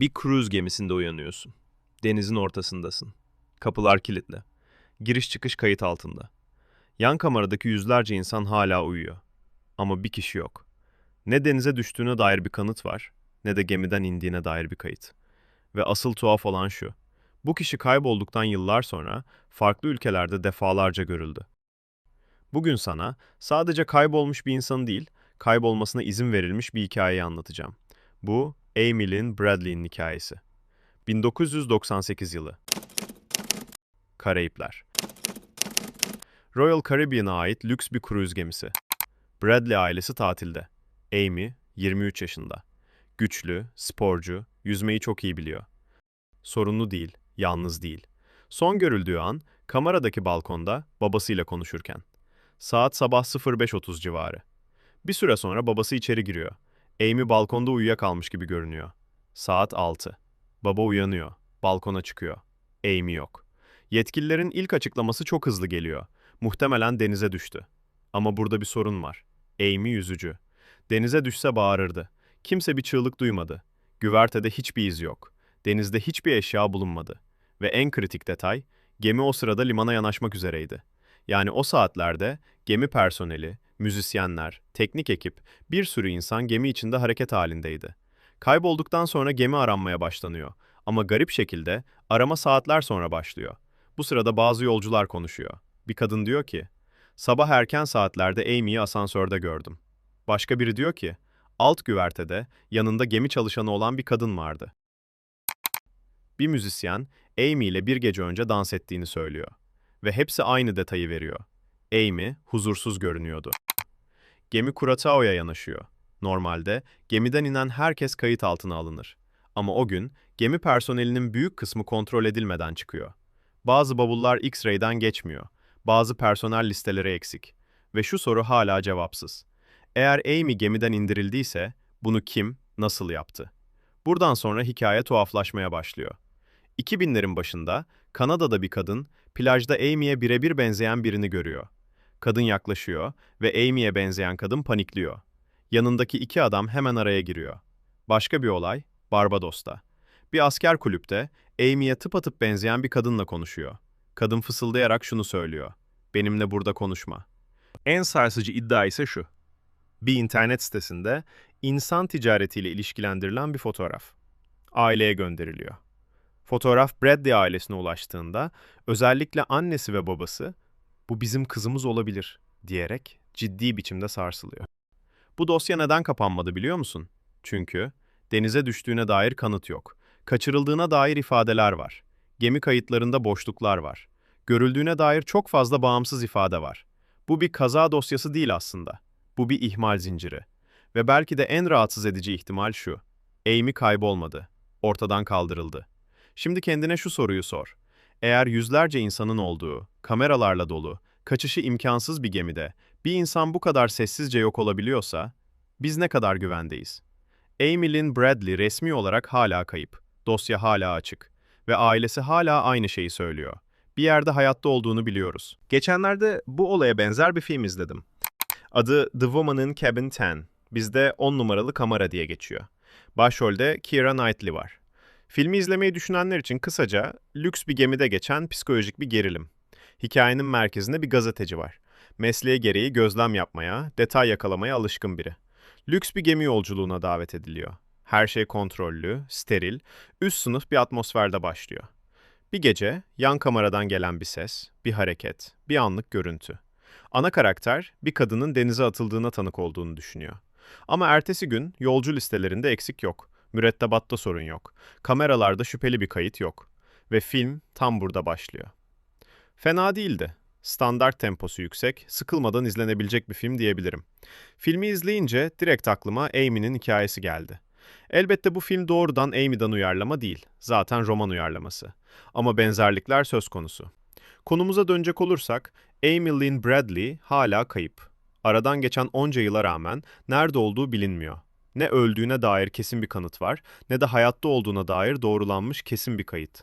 Bir cruise gemisinde uyanıyorsun. Denizin ortasındasın. Kapılar kilitli. Giriş çıkış kayıt altında. Yan kameradaki yüzlerce insan hala uyuyor. Ama bir kişi yok. Ne denize düştüğüne dair bir kanıt var, ne de gemiden indiğine dair bir kayıt. Ve asıl tuhaf olan şu. Bu kişi kaybolduktan yıllar sonra farklı ülkelerde defalarca görüldü. Bugün sana sadece kaybolmuş bir insanı değil, kaybolmasına izin verilmiş bir hikayeyi anlatacağım. Bu Amy Lynn Bradley'in hikayesi. 1998 yılı. Karayipler. Royal Caribbean'a ait lüks bir kruz gemisi. Bradley ailesi tatilde. Amy 23 yaşında. Güçlü, sporcu, yüzmeyi çok iyi biliyor. Sorunlu değil, yalnız değil. Son görüldüğü an kameradaki balkonda babasıyla konuşurken. Saat sabah 05.30 civarı. Bir süre sonra babası içeri giriyor. Amy balkonda uyuyakalmış gibi görünüyor. Saat 6. Baba uyanıyor. Balkona çıkıyor. Amy yok. Yetkililerin ilk açıklaması çok hızlı geliyor. Muhtemelen denize düştü. Ama burada bir sorun var. Amy yüzücü. Denize düşse bağırırdı. Kimse bir çığlık duymadı. Güvertede hiçbir iz yok. Denizde hiçbir eşya bulunmadı. Ve en kritik detay, gemi o sırada limana yanaşmak üzereydi. Yani o saatlerde gemi personeli, müzisyenler, teknik ekip, bir sürü insan gemi içinde hareket halindeydi. Kaybolduktan sonra gemi aranmaya başlanıyor. Ama garip şekilde arama saatler sonra başlıyor. Bu sırada bazı yolcular konuşuyor. Bir kadın diyor ki, sabah erken saatlerde Amy'yi asansörde gördüm. Başka biri diyor ki, alt güvertede yanında gemi çalışanı olan bir kadın vardı. Bir müzisyen Amy ile bir gece önce dans ettiğini söylüyor. Ve hepsi aynı detayı veriyor. Amy huzursuz görünüyordu. Gemi Kuratao'ya yanaşıyor. Normalde gemiden inen herkes kayıt altına alınır. Ama o gün gemi personelinin büyük kısmı kontrol edilmeden çıkıyor. Bazı bavullar X-ray'den geçmiyor. Bazı personel listeleri eksik. Ve şu soru hala cevapsız. Eğer Amy gemiden indirildiyse bunu kim, nasıl yaptı? Buradan sonra hikaye tuhaflaşmaya başlıyor. 2000'lerin başında Kanada'da bir kadın plajda Amy'ye birebir benzeyen birini görüyor. Kadın yaklaşıyor ve Amy'ye benzeyen kadın panikliyor. Yanındaki iki adam hemen araya giriyor. Başka bir olay Barbados'ta. Bir asker kulüpte Amy'ye tıpatıp benzeyen bir kadınla konuşuyor. Kadın fısıldayarak şunu söylüyor. Benimle burada konuşma. En sarsıcı iddia ise şu. Bir internet sitesinde insan ticaretiyle ilişkilendirilen bir fotoğraf. Aileye gönderiliyor. Fotoğraf Bradley ailesine ulaştığında özellikle annesi ve babası bu bizim kızımız olabilir diyerek ciddi biçimde sarsılıyor. Bu dosya neden kapanmadı biliyor musun? Çünkü denize düştüğüne dair kanıt yok. Kaçırıldığına dair ifadeler var. Gemi kayıtlarında boşluklar var. Görüldüğüne dair çok fazla bağımsız ifade var. Bu bir kaza dosyası değil aslında. Bu bir ihmal zinciri. Ve belki de en rahatsız edici ihtimal şu. Amy kaybolmadı. Ortadan kaldırıldı. Şimdi kendine şu soruyu sor. Eğer yüzlerce insanın olduğu, kameralarla dolu, kaçışı imkansız bir gemide bir insan bu kadar sessizce yok olabiliyorsa, biz ne kadar güvendeyiz? Amy Bradley resmi olarak hala kayıp. Dosya hala açık. Ve ailesi hala aynı şeyi söylüyor. Bir yerde hayatta olduğunu biliyoruz. Geçenlerde bu olaya benzer bir film izledim. Adı The Woman in Cabin 10. Bizde 10 numaralı kamera diye geçiyor. Başrolde Keira Knightley var. Filmi izlemeyi düşünenler için kısaca lüks bir gemide geçen psikolojik bir gerilim. Hikayenin merkezinde bir gazeteci var. Mesleği gereği gözlem yapmaya, detay yakalamaya alışkın biri. Lüks bir gemi yolculuğuna davet ediliyor. Her şey kontrollü, steril, üst sınıf bir atmosferde başlıyor. Bir gece yan kameradan gelen bir ses, bir hareket, bir anlık görüntü. Ana karakter bir kadının denize atıldığına tanık olduğunu düşünüyor. Ama ertesi gün yolcu listelerinde eksik yok. Mürettebatta sorun yok. Kameralarda şüpheli bir kayıt yok. Ve film tam burada başlıyor. Fena değildi. Standart temposu yüksek, sıkılmadan izlenebilecek bir film diyebilirim. Filmi izleyince direkt aklıma Amy'nin hikayesi geldi. Elbette bu film doğrudan Amy'den uyarlama değil, zaten roman uyarlaması. Ama benzerlikler söz konusu. Konumuza dönecek olursak, Amy Lynn Bradley hala kayıp. Aradan geçen onca yıla rağmen nerede olduğu bilinmiyor. Ne öldüğüne dair kesin bir kanıt var, ne de hayatta olduğuna dair doğrulanmış kesin bir kayıt.